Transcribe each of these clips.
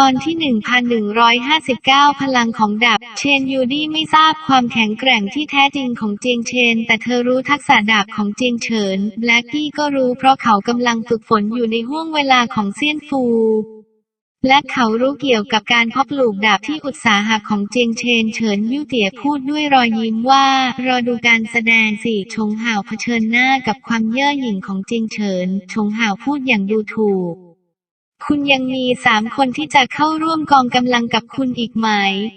ตอนที่ 1159 พลังของดาบ เชนยูดี้ไม่ทราบความแข็งแกร่งที่แท้จริงของเจียงเชน แต่เธอรู้ทักษะดาบของเจียงเฉิน แบล็กกี้ก็รู้เพราะเขากำลังฝึกฝนอยู่ในห่วงเวลาของเซียนฟู และเขารู้เกี่ยวกับการเพาะปลูกดาบที่อุตสาหะของเจียงเชน เฉินยู่เตี๋ยพูดด้วยรอยยิ้มว่า รอดูการแสดงสิชงห่าวเผชิญหน้ากับความเย่อหยิ่งของเจียงเฉิน ชงห่าวพูดอย่างดูถูก คุณยังมีสามคนที่จะเข้าร่วมกองกำลังกับคุณอีกไหม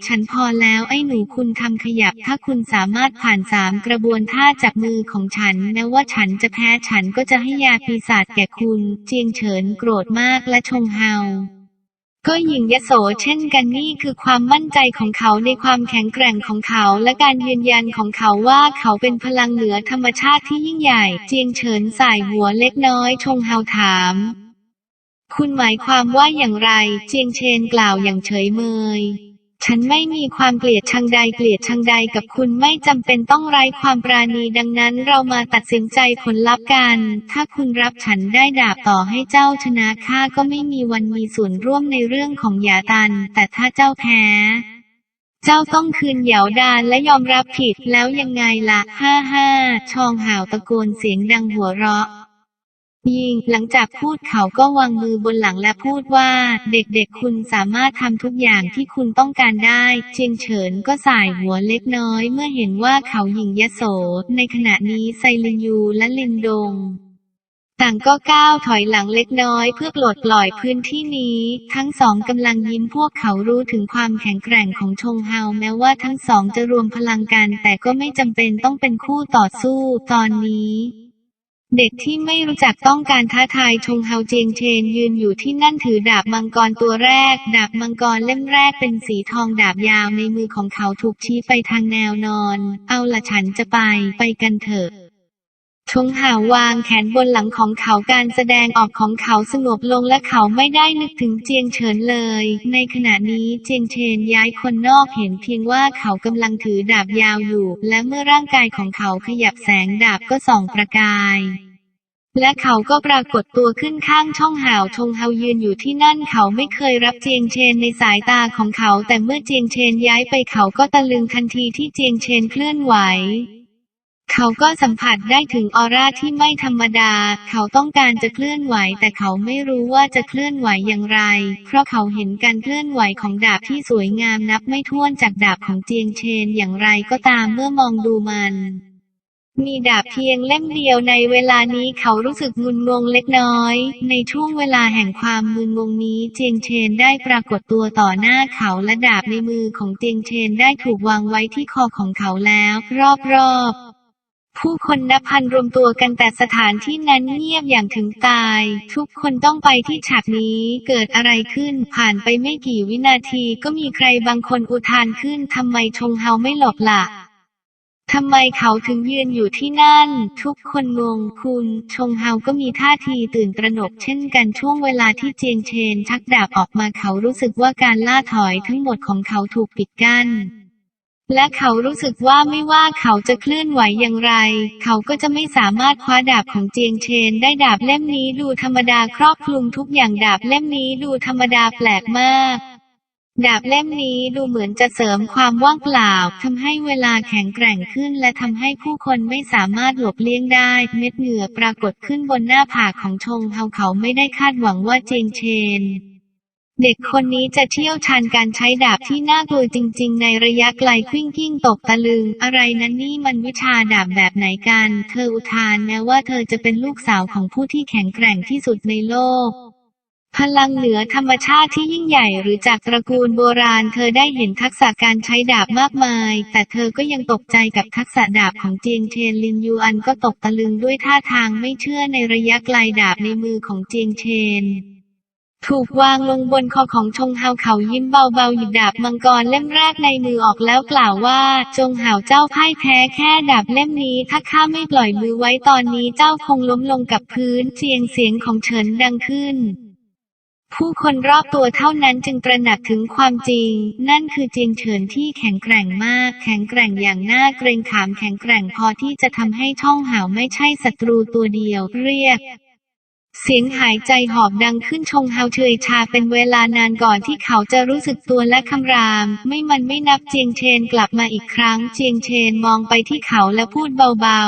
ฉันพอแล้วไอ้หนูคุณทำขยับ ถ้าคุณสามารถผ่านสามกระบวนท่าจับมือของฉัน แม้ว่าฉันจะแพ้ฉันก็จะให้ยาปีศาจแก่คุณ เจียงเฉินโกรธมากและชงเฮาก็หญิงยโสเช่นกันนี่คือความมั่นใจของเขาในความแข็งแกร่งของเขา และการยืนยันของเขาว่าเขาเป็นพลังเหนือธรรมชาติที่ยิ่งใหญ่ เจียงเฉินสายหัวเล็กน้อยชงเฮาถาม คุณหมายความว่าอย่างไร เจียงเชนกล่าวอย่างเฉยเมย ฉันไม่มีความเกลียดชังใดเกลียดชังใดกับคุณไม่จำเป็นต้องไร้ความปราณีดังนั้นเรามาตัดสินใจผลลัพธ์กัน ถ้าคุณรับฉันได้ดาบต่อให้เจ้าชนะข้าก็ไม่มีวันมีส่วนร่วมในเรื่องของหยาตัน แต่ถ้าเจ้าแพ้เจ้าต้องคืนเหยาดานและยอมรับผิดแล้วยังไงล่ะ ฮ่าฮ่าชองห่าวตะโกนเสียงดังหัวเราะ ยิง หลังจากพูดเขาก็วางมือบนหลังและพูดว่า เด็กๆคุณสามารถทำทุกอย่างที่คุณต้องการได้เจียงเฉินก็สายหัวเล็กน้อย เมื่อเห็นว่าเขาหญิงยโส ในขณะนี้ไซลินยูและลินดงต่างก็ก้าวถอยหลังเล็กน้อยเพื่อปลดปล่อยพื้นที่นี้ ทั้งสองกำลังยิ้มพวกเขารู้ถึงความแข็งแกร่งของชงเฮาแม้ว่าทั้งสองจะรวมพลังกันแต่ก็ไม่จำเป็นต้องเป็นคู่ต่อสู้ตอนนี้ เด็กที่ไม่รู้จักต้องการท้าทายชงเฮาเจียงเชนยืนอยู่ที่นั่นถือดาบมังกรตัวแรก ดาบมังกรเล่มแรกเป็นสีทองดาบยาวในมือของเขาถูกชี้ไปทางแนวนอน เอาละฉันจะไป ไปกันเถอะ ชงหาวางแขนบนหลังของเขาการแสดงออกของเขาสงบลงและเขาไม่ได้นึกถึงเจียงเฉินเลย ในขณะนี้เจียงเชนย้ายคนนอกเห็นเพียงว่าเขากำลังถือดาบยาวอยู่ และเมื่อร่างกายของเขาขยับแสงดาบก็ส่องประกายและเขาก็ปรากฏตัวขึ้นข้างช่องหาวชงเฮายืนอยู่ที่นั่นเขาไม่เคยรับเจียงเชนในสายตาของเขา แต่เมื่อเจียงเชนย้ายไปเขาก็ตะลึงทันทีที่เจียงเชนเคลื่อนไหว เขาก็สัมผัสได้ถึงออร่าที่ไม่ธรรมดา เขาต้องการจะเคลื่อนไหว แต่เขาไม่รู้ว่าจะเคลื่อนไหวอย่างไร เพราะเขาเห็นการเคลื่อนไหวของดาบที่สวยงามนับไม่ถ้วนจากดาบของเจียงเชนอย่างไรก็ตามเมื่อมองดูมันมีดาบเพียงเล่มเดียวในเวลานี้เขารู้สึกงุนงงเล็กน้อย ในช่วงเวลาแห่งความงุนงงนี้เจียงเชนได้ปรากฏตัวต่อหน้าเขาและดาบในมือของเจียงเชนได้ถูกวางไว้ที่คอของเขาแล้ว รอบๆ ผู้คนนับพันรวมตัวกันแต่สถานที่นั้นเงียบอย่างถึงตาย ทุกคนต้องไปที่ฉากนี้เกิดอะไรขึ้น ผ่านไปไม่กี่วินาทีก็มีใครบางคนอุทานขึ้นทำไมชงเฮาไม่หลบล่ะทำไมเขาถึงยืนอยู่ที่นั่น ทุกคนงงคุณชงเฮาก็มีท่าทีตื่นตระหนกเช่นกันช่วงเวลาที่เจียงเชนชักดาบออกมาเขารู้สึกว่าการล่าถอยทั้งหมดของเขาถูกปิดกั้น และเขารู้สึกว่าไม่ว่าเขาจะเคลื่อนไหวอย่างไร เขาก็จะไม่สามารถคว้าดาบของเจียงเชนได้ดาบเล่มนี้ดูธรรมดาครอบคลุมทุกอย่างดาบเล่มนี้ดูธรรมดาแปลกมาก ดาบเล่มนี้ดูเหมือนจะเสริมความว่างเปล่าทำให้เวลาแข็งแกร่งขึ้น และทำให้ผู้คนไม่สามารถหลบเลี่ยงได้ เม็ดเหงื่อปรากฏขึ้นบนหน้าผากของชงเฮาเขาไม่ได้คาดหวังว่าเจียงเชน เด็กคนนี้จะเชี่ยวชาญการใช้ดาบที่น่ากลัวจริง ๆ ในระยะไกลควิ่งกิ้งตกตะลึง อะไรนั้นนี่มันวิชาดาบแบบไหนกัน เธออุทานแม้ว่าเธอจะเป็นลูกสาวของผู้ที่แข็งแกร่งที่สุดในโลกพลังเหนือธรรมชาติที่ยิ่งใหญ่หรือจากตระกูลโบราณ เธอได้เห็นทักษะการใช้ดาบมากมาย แต่เธอก็ยังตกใจกับทักษะดาบของเจียงเชนลินยูอันก็ตกตะลึงด้วยท่าทางไม่เชื่อในระยะไกลดาบในมือของเจียงเชน ถูกวางลงบนคอของชงเฮาเขายิ้มเบาๆหยิบดาบมังกรเล่มแรกในมือออกแล้วกล่าวว่า จงเฮาเจ้าพ่ายแพ้แค่ดาบเล่มนี้ ถ้าข้าไม่ปล่อยมือไว้ตอนนี้เจ้าคงล้มลงกับพื้นเสียงเสียงของเฉินดังขึ้น ผู้คนรอบตัวเท่านั้นจึงตระหนักถึงความจริง นั่นคือเจียงเฉินที่แข็งแกร่งมาก แข็งแกร่งอย่างน่าเกรงขามแข็งแกร่งพอที่จะทำให้ช่องหาวไม่ใช่ศัตรูตัวเดียวเรียก เสียงหายใจหอบดังขึ้นชงเฮาเฉยชาเป็นเวลานานก่อนที่เขาจะรู้สึกตัวและคำราม ไม่มันไม่นับเจียงเชนกลับมาอีกครั้ง เจียงเชนมองไปที่เขาและพูดเบา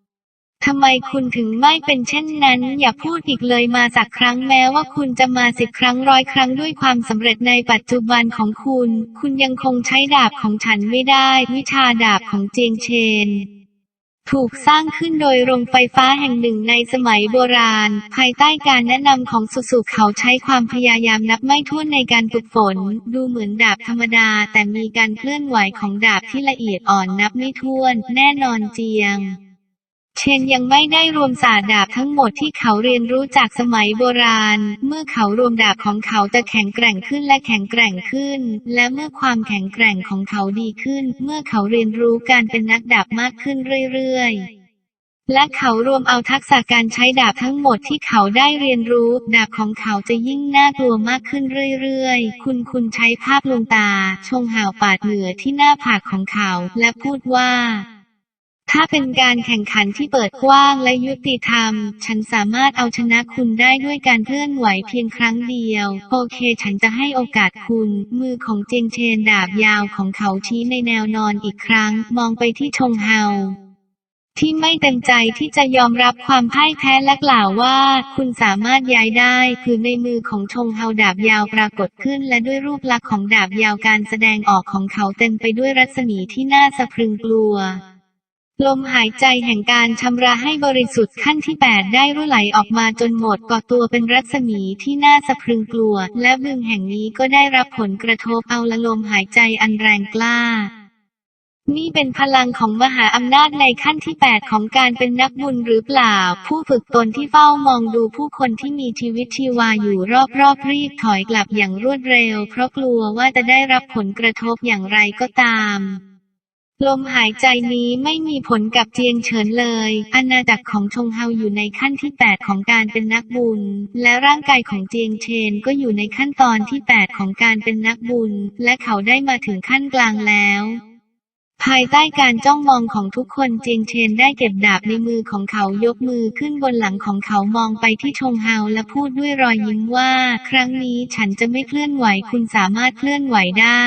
ๆ ทำไมคุณถึงไม่เป็นเช่นนั้น อย่าพูดอีกเลยมาสักครั้งแม้ว่าคุณจะมาสิบครั้งร้อยครั้งด้วยความสำเร็จในปัจจุบันของคุณ คุณยังคงใช้ดาบของฉันไม่ได้ วิชาดาบของเจียงเชน ถูกสร้างขึ้นโดยโรงไฟฟ้าแห่งหนึ่งในสมัยโบราณ ภายใต้การแนะนำของสุสุเขาใช้ความพยายามนับไม่ถ้วนในการฝึกฝน ดูเหมือนดาบธรรมดา แต่มีการเคลื่อนไหวของดาบที่ละเอียดอ่อนนับไม่ถ้วน แน่นอนเจียง เชนยังไม่ได้รวมศาสตร์ดาบทั้งหมดที่เขาเรียนรู้จากสมัยโบราณ เมื่อเขารวมดาบของเขาจะแข็งแกร่งขึ้นและแข็งแกร่งขึ้น และเมื่อความแข็งแกร่งของเขาดีขึ้น เมื่อเขาเรียนรู้การเป็นนักดาบมากขึ้นเรื่อยๆและเขารวมเอาทักษะการใช้ดาบทั้งหมดที่เขาได้เรียนรู้ ดาบของเขาจะยิ่งน่ากลัวมากขึ้นเรื่อยๆ คุณคุณใช้ภาพลวงตา ชงห่าวปาดเหงื่อที่หน้าผากของเขา และพูดว่า ถ้าเป็นการแข่งขันที่เปิดกว้างและยุติธรรม ฉันสามารถเอาชนะคุณได้ด้วยการเคลื่อนไหวเพียงครั้งเดียว โอเค ฉันจะให้โอกาสคุณ มือของเจงเชนดาบยาวของเขาชี้ในแนวนอนอีกครั้ง มองไปที่ชงเฮาที่ไม่เต็มใจที่จะยอมรับความพ่ายแพ้และกล่าวว่า คุณสามารถย้ายได้ คือในมือของชงเฮาดาบยาวปรากฏขึ้น และด้วยรูปลักษณ์ของดาบยาวการแสดงออกของเขาเต็มไปด้วยรัศมีที่น่าสะพรึงกลัว ลมหายใจแห่งการชำระให้บริสุทธิ์ขั้นที่ 8 ได้รุ่ไหลออกมาจนหมดก่อตัวเป็นรัศมีที่น่าสะพรึงกลัว และบึงแห่งนี้ก็ได้รับผลกระทบเอาละลมหายใจอันแรงกล้า นี่เป็นพลังของมหาอำนาจในขั้นที่ 8 ของการเป็นนักบุญหรือเปล่า ผู้ฝึกตนที่เฝ้ามองดูผู้คนที่มีชีวิตชีวาอยู่รอบๆรีบถอยกลับอย่างรวดเร็ว เพราะกลัวว่าจะได้รับผลกระทบอย่างไรก็ตาม ลมหายใจนี้ไม่มีผลกับเจียงเฉินเลย อาณาจักรของชงเฮาอยู่ในขั้นที่ 8 ของการเป็นนักบุญ และร่างกายของเจียงเชนก็อยู่ในขั้นตอนที่ 8 ของการเป็นนักบุญ และเขาได้มาถึงขั้นกลางแล้วภายใต้การจ้องมองของทุกคนเจียงเชนได้เก็บดาบในมือของเขายกมือขึ้นบนหลังของเขามองไปที่ชงเฮาและพูดด้วยรอยยิ้มว่า ครั้งนี้ฉันจะไม่เคลื่อนไหวคุณสามารถเคลื่อนไหวได้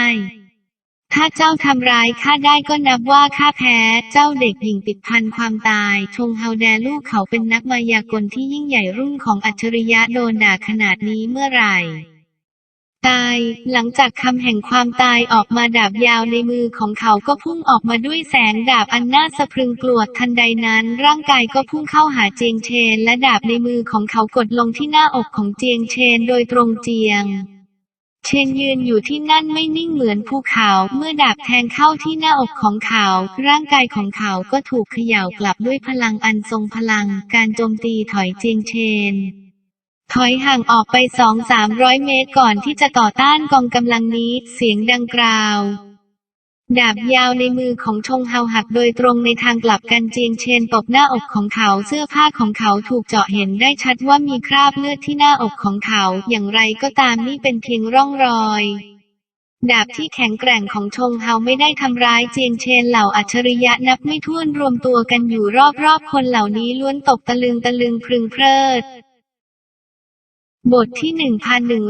ถ้าเจ้าทำร้ายข้าได้ก็นับว่าข้าแพ้ เจ้าเด็กหญิงติดพันความตาย ชงเฮาแดลูกเขาเป็นนักมายากลที่ยิ่งใหญ่รุ่งของอัจฉริยะโดนด่าขนาดนี้เมื่อไหร่ ตาย หลังจากคำแห่งความตายออกมาดาบยาวในมือของเขาก็พุ่งออกมาด้วยแสงดาบอันน่าสะพรึงกลัวทันใดนั้น ร่างกายก็พุ่งเข้าหาเจียงเชน และดาบในมือของเขากดลงที่หน้าอกของเจียงเชนโดยตรงเจียง เชนยืนอยู่ที่นั่นไม่นิ่งเหมือนภูเขา เมื่อดาบแทงเข้าที่หน้าอกของเขา ร่างกายของเขาก็ถูกเขย่ากลับด้วยพลังอันทรงพลัง การโจมตีถอยเจียงเชน ถอยห่างออกไปสองสามร้อยเมตรก่อนที่จะต่อต้านกองกำลังนี้ เสียงดังกล่าว ดาบยาวในมือของชงเฮาหักโดยตรงในทางกลับกันเจียงเชนตบหน้าอกของเขาเสื้อผ้าของเขาถูกเจาะเห็นได้ชัดว่ามีคราบเลือดที่หน้าอกของเขา อย่างไรก็ตามนี่เป็นเพียงร่องรอยดาบที่แข็งแกร่งของชงเฮาไม่ได้ทำร้ายเจียงเชนเหล่าอัจฉริยะนับไม่ถ้วนรวมตัวกันอยู่รอบๆคนเหล่านี้ล้วนตกตะลึงตะลึงพึงเพริด บทที่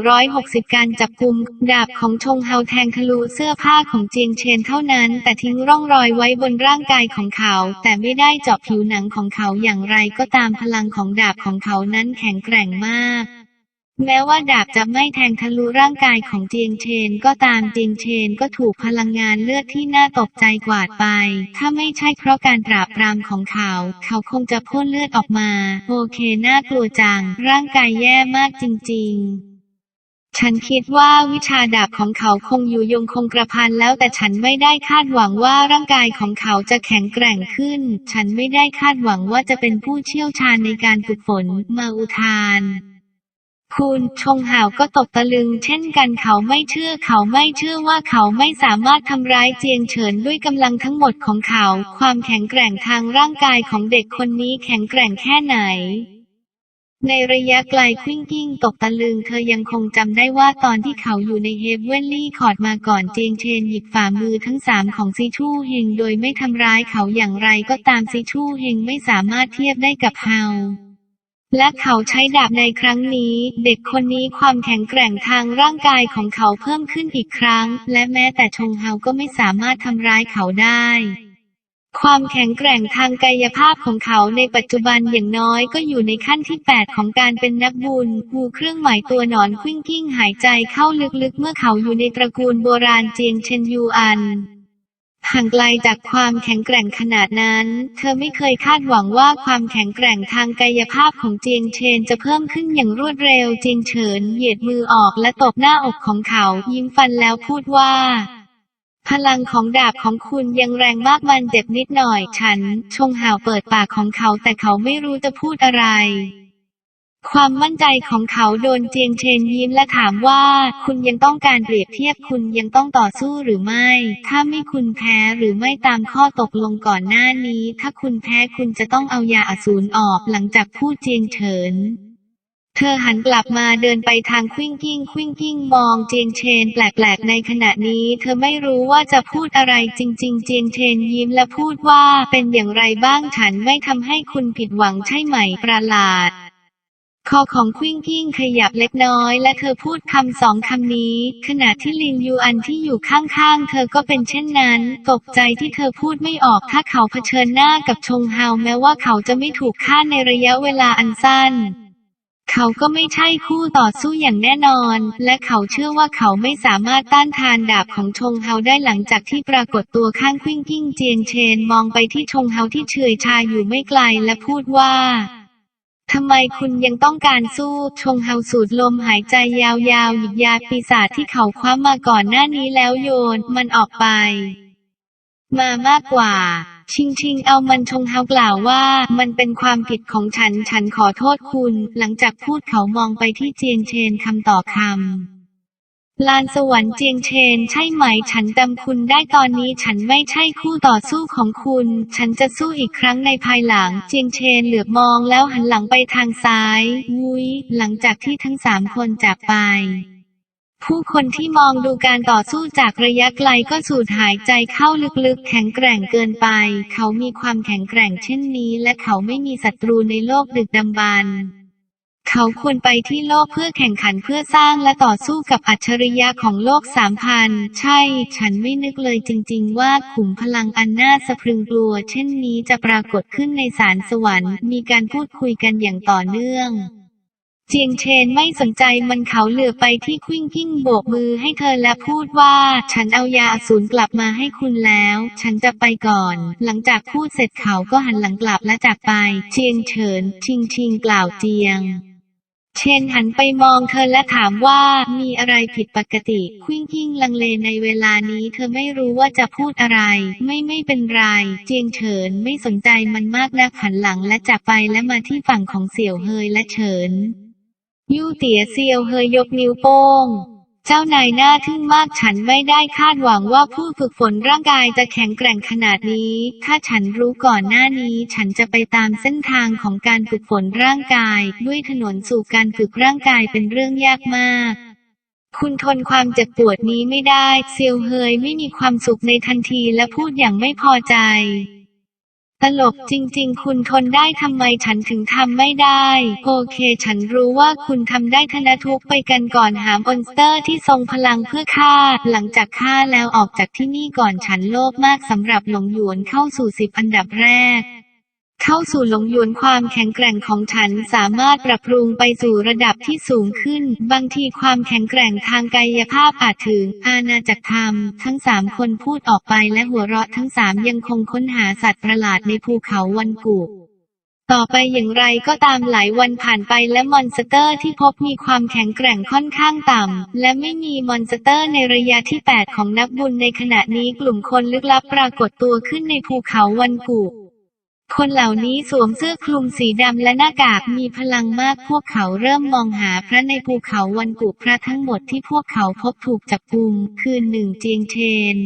1160 การจับกุม ดาบของชงเฮาแทงทะลุเสื้อผ้าของเจียงเชนเท่านั้น แต่ทิ้งร่องรอยไว้บนร่างกายของเขา แต่ไม่ได้เจาะผิวหนังของเขาอย่างไรก็ตามพลังของดาบของเขานั้นแข็งแกร่งมาก แม้ว่าดาบจะไม่แทงทะลุร่างกายของเจียงเชน ก็ตามเจียงเชนก็ถูกพลังงานเลือดที่น่าตกใจกวาดไป ถ้าไม่ใช่เพราะการปราบปรามของเขา เขาคงจะพ่นเลือดออกมา โอเคน่ากลัวจัง ร่างกายแย่มากจริง ๆฉันคิดว่าวิชาดาบของเขาคงอยู่ยงคงกระพันแล้วแต่ฉันไม่ได้คาดหวังว่าร่างกายของเขาจะแข็งแกร่งขึ้น ฉันไม่ได้คาดหวังว่าจะเป็นผู้เชี่ยวชาญในการฝึกฝน มาอุทาน คุณชงห่าวก็ตกตะลึงเช่นกันเขาไม่เชื่อเขาไม่เชื่อว่าเขาไม่สามารถทำร้ายเจียงเฉินด้วยกำลังทั้งหมดของเขา ความแข็งแกร่งทางร่างกายของเด็กคนนี้แข็งแกร่งแค่ไหน ในระยะไกลควิ้งกิ้งตกตะลึงเธอยังคงจำได้ว่าตอนที่เขาอยู่ในเฮฟเวนลี่คอร์ดมาก่อนเจียงเชนหยิบฝ่ามือทั้งสามของซีชู่เฮงโดยไม่ทำร้ายเขาอย่างไรก็ตามซีชู่เฮงไม่สามารถเทียบได้กับเฮา และเขาใช้ดาบในครั้งนี้ เด็กคนนี้ความแข็งแกร่งทางร่างกายของเขาเพิ่มขึ้นอีกครั้ง และแม้แต่ชงเฮาก็ไม่สามารถทำร้ายเขาได้ความแข็งแกร่งทางกายภาพของเขาในปัจจุบันอย่างน้อยก็อยู่ในขั้นที่ 8 ของการเป็นนักบุญวูเครื่องหมายตัวหนอนควิ่งกิ้งหายใจเข้าลึกๆ เมื่อเขาอยู่ในตระกูลโบราณเจียงเชนยูอัน ห่างไกลจากความแข็งแกร่งขนาดนั้น เธอไม่เคยคาดหวังว่าความแข็งแกร่งทางกายภาพของเจียงเชนจะเพิ่มขึ้นอย่างรวดเร็วเจียงเฉินเหยียดมือออกและตบหน้าอกของเขายิ้มฟันแล้วพูดว่า พลังของดาบของคุณยังแรงมากมันเจ็บนิดหน่อย ฉัน ชงห่าวเปิดปากของเขาแต่เขาไม่รู้จะพูดอะไร ความมั่นใจของเขาโดนเจียงเชนยิ้มและถามว่า คุณยังต้องการเปรียบเทียบคุณยังต้องต่อสู้หรือไม่ ถ้าไม่คุณแพ้หรือไม่ตามข้อตกลงก่อนหน้านี้ ถ้าคุณแพ้คุณจะต้องเอายาอสูรออกหลังจากพูดเจียงเฉินเธอหันกลับมาเดินไปทางควิ้งกิ้งควิ้งกิ้งมองเจียงเชนแปลกๆ ในขณะนี้ เธอไม่รู้ว่าจะพูดอะไรจริง ๆ เจียงเชนยิ้มและพูดว่าเป็นอย่างไรบ้างฉันไม่ทำให้คุณผิดหวังใช่ไหมประหลาด คอของควิ้งกิ้งขยับเล็กน้อย และเธอพูดคำสองคำนี้ ขณะที่ลินยูอันที่อยู่ข้างๆ เธอก็เป็นเช่นนั้น ตกใจที่เธอพูดไม่ออกถ้าเขาเผชิญหน้ากับชงฮาวแม้ว่าเขาจะไม่ถูกฆ่าในระยะเวลาอันสั้น เขาก็ไม่ใช่คู่ต่อสู้อย่างแน่นอน และเขาเชื่อว่าเขาไม่สามารถต้านทานดาบของชงเฮาได้หลังจากที่ปรากฏตัวข้างควิ้งกิ้งเจียงเชนมองไปที่ชงเฮาที่เฉยชาอยู่ไม่ไกลและพูดว่า ทำไมคุณยังต้องการสู้ ชงเฮาสูดลมหายใจยาวๆหยิบยาปีศาจที่เขาคว้ามาก่อนหน้านี้แล้วโยน มันออกไป มามากกว่า ชิงชิงเอามันชงเฮากล่าวว่า มันเป็นความผิดของฉัน ฉันขอโทษคุณ หลังจากพูดเขามองไปที่เจียงเชนคำต่อคำ ลานสวรรค์เจียงเชนใช่ไหมฉันจำคุณได้ตอนนี้ฉันไม่ใช่คู่ต่อสู้ของคุณ ฉันจะสู้อีกครั้งในภายหลัง เจียงเชนเหลือบมองแล้วหันหลังไปทางซ้ายวุ้ยหลังจากที่ทั้งสามคนจากไป ผู้คนที่มองดูการต่อสู้จากระยะไกลก็สูดหายใจเข้าลึกๆ แข็งแกร่งเกินไป เขามีความแข็งแกร่งเช่นนี้ และเขาไม่มีศัตรูในโลกดึกดำบรรพ์ เขาควรไปที่โลกเพื่อแข่งขันเพื่อสร้างและต่อสู้กับอัจฉริยะของโลกสามพัน ใช่ ฉันไม่นึกเลยจริง ๆ ว่าขุมพลังอันน่าสะพรึงกลัว เช่นนี้จะปรากฏขึ้นในสารสวรรค์ มีการพูดคุยกันอย่างต่อเนื่องเจียงเชนไม่สนใจมันเขาเหลือไปที่ควิ้งกิ้งโบกมือให้เธอและพูดว่า ฉันเอายาอสูรกลับมาให้คุณแล้ว ฉันจะไปก่อน หลังจากพูดเสร็จเขาก็หันหลังกลับและจากไป เจียงเฉิน ชิงชิงกล่าวเจียง เชนหันไปมองเธอและถามว่ามีอะไรผิดปกติ ควิ้งกิ้งลังเลในเวลานี้เธอไม่รู้ว่าจะพูดอะไร ไม่ไม่เป็นไร เจียงเฉินไม่สนใจมันมากนักหันหลังและจากไปและมาที่ฝั่งของเสี่ยวเฮยและเฉินยู่เตี๋ยเซียวเฮยยกนิ้วโป้ง เจ้านายน่าทึ่งมากฉันไม่ได้คาดหวังว่าผู้ฝึกฝนร่างกายจะแข็งแกร่งขนาดนี้ ถ้าฉันรู้ก่อนหน้านี้ ฉันจะไปตามเส้นทางของการฝึกฝนร่างกาย ด้วยถนนสู่การฝึกร่างกายเป็นเรื่องยากมากคุณทนความเจ็บปวดนี้ไม่ได้ เซียวเฮยไม่มีความสุขในทันทีและพูดอย่างไม่พอใจ ลกจริง ๆ คุณทนได้ทำไมฉันถึงทำไม่ได้ โอเค ฉันรู้ว่าคุณทำได้ธนทุกไปกันก่อนหามอนสเตอร์ที่ทรงพลังเพื่อฆ่า หลังจากฆ่าแล้วออกจากที่นี่ก่อนฉันโลภมากสำหรับหลงหยวนเข้าสู่สิบอันดับแรก เข้าสู่หลงหยวนความแข็งแกร่งของฉันสามารถปรับปรุงไปสู่ระดับที่สูงขึ้น บางทีความแข็งแกร่งทางกายภาพอาจถึง อาณาจักรธรรม ทั้งสามคนพูดออกไปและหัวเราะทั้งสามยังคงค้นหาสัตว์ประหลาดในภูเขาวันกุต่อไปอย่างไรก็ตามหลายวันผ่านไปและมอนสเตอร์ที่พบมีความแข็งแกร่งค่อนข้างต่ำ และไม่มีมอนสเตอร์ในระยะที่ 8 ของนักบุญในขณะนี้กลุ่มคนลึกลับปรากฏตัวขึ้นในภูเขาวันกุ คนเหล่านี้สวมเสื้อคลุมสีดำและหน้ากากมีพลังมากพวกเขาเริ่มมองหาพระในภูเขาวันกุพระทั้งหมดที่พวกเขาพบถูกจับกุม คืนหนึ่งเจียงเชน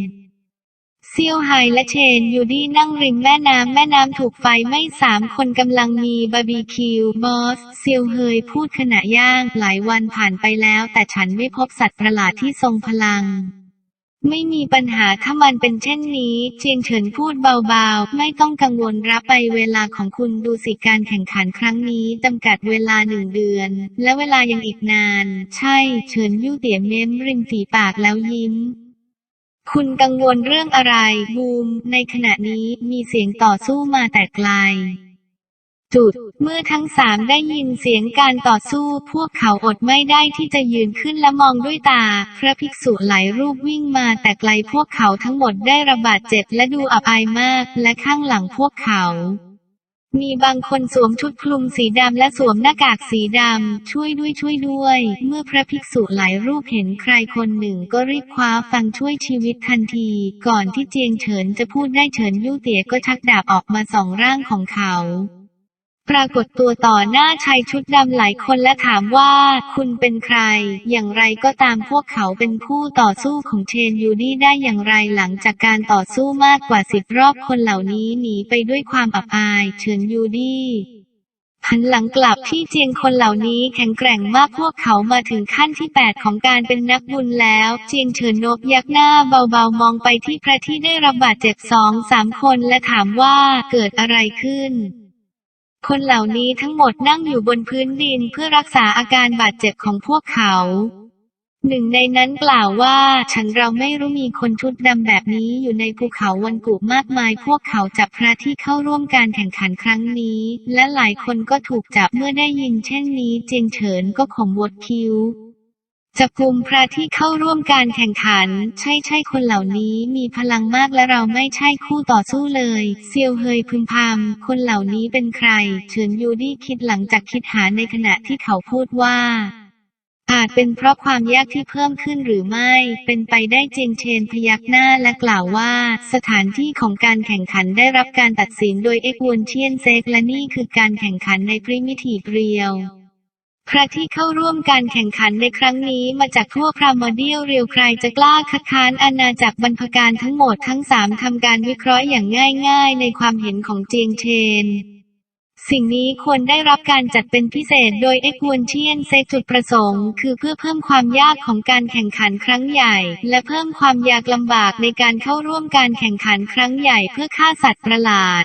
เซียวไฮและเชนยูดีนั่งริมแม่น้ำแม่น้ำถูกไฟไหม้สามคนกำลังมีบาร์บีคิว บอส เซียวเฮยพูดขณะย่าง หลายวันผ่านไปแล้ว แต่ฉันไม่พบสัตว์ประหลาดที่ทรงพลัง ไม่มีปัญหาถ้ามันเป็นเช่นนี้เจียงเฉินพูดเบาๆ ไม่ต้องกังวลรับไปเวลาของคุณดูสิการแข่งขันครั้งนี้จำกัดเวลาหนึ่งเดือน และเวลายังอีกนาน ใช่เฉินยู่เตี๋ยเม้มริมฝีปากแล้วยิ้ม คุณกังวลเรื่องอะไรบูม ในขณะนี้มีเสียงต่อสู้มาแต่ไกล จุด เมื่อทั้งสามได้ยินเสียงการต่อสู้ พวกเขาอดไม่ได้ที่จะยืนขึ้นและมองด้วยตา พระภิกษุหลายรูปวิ่งมาแต่ไกลพวกเขาทั้งหมดได้ระบาดเจ็บและดูอับอายมาก และข้างหลังพวกเขามีบางคนสวมชุดคลุมสีดำและสวมหน้ากากสีดำ ช่วยด้วยช่วยด้วย เมื่อพระภิกษุหลายรูปเห็นใครคนหนึ่งก็รีบคว้าฟังช่วยชีวิตทันที ก่อนที่เจียงเฉินจะพูดได้เฉินยู่เตี๋ยก็ชักดาบออกมาสองร่างของเขา ปรากฏตัวต่อหน้าชายชุดดำหลายคนและถามว่าคุณเป็นใคร อย่างไรก็ตามพวกเขาเป็นผู้ต่อสู้ของเชนยูดี้ได้อย่างไรหลังจากการต่อสู้มากกว่าสิบรอบคนเหล่านี้หนีไปด้วยความอับอายเชิญยูดี้หันหลังกลับที่เจียงคนเหล่านี้แข็งแกร่งมากพวกเขามาถึงขั้นที่ 8 ของการเป็นนักบุญแล้ว เจียงเฉินนบยักหน้าเบาๆ มองไปที่พระที่ได้รับบาดเจ็บสองสามคนและถามว่าเกิดอะไรขึ้น คนเหล่านี้ทั้งหมดนั่งอยู่บนพื้นดินเพื่อรักษาอาการบาดเจ็บของพวกเขา หนึ่งในนั้นกล่าวว่า ฉันเราไม่รู้มีคนชุดดำแบบนี้อยู่ในภูเขาวันกุมากมาย พวกเขาจับพระที่เข้าร่วมการแข่งขันครั้งนี้ และหลายคนก็ถูกจับเมื่อได้ยินเช่นนี้ เจียงเฉินก็ขมวดคิ้ว จับกลุ่มพระที่เข้าร่วมการแข่งขัน ใช่ใช่คนเหล่านี้มีพลังมากและเราไม่ใช่คู่ต่อสู้เลย เซียวเฮยพึมพำคนเหล่านี้เป็นใคร เฉินยูดี้คิดหลังจากคิดหาในขณะที่เขาพูดว่า อาจเป็นเพราะความยากที่เพิ่มขึ้นหรือไม่ เป็นไปได้เจียงเชนพยักหน้าและกล่าวว่า สถานที่ของการแข่งขันได้รับการตัดสินโดยเอ็กวนเชียนเซกและนี่คือการแข่งขันในพริมิทีเรียว พระที่เข้าร่วมการแข่งขันในครั้งนี้มาจากทั่วพรามเดียลเรียวใครจะกล้าคัดค้านอาณาจักรบรรพการทั้งหมดทั้งสามทำการวิเคราะห์อย่างง่ายๆ ในความเห็นของเจียงเชนสิ่งนี้ควรได้รับการจัดเป็นพิเศษโดยเอ็กวนเชียนเซกจุดประสงค์ คือเพื่อเพิ่มความยากของการแข่งขันครั้งใหญ่ และเพิ่มความยากลำบากในการเข้าร่วมการแข่งขันครั้งใหญ่เพื่อฆ่าสัตว์ประหลาด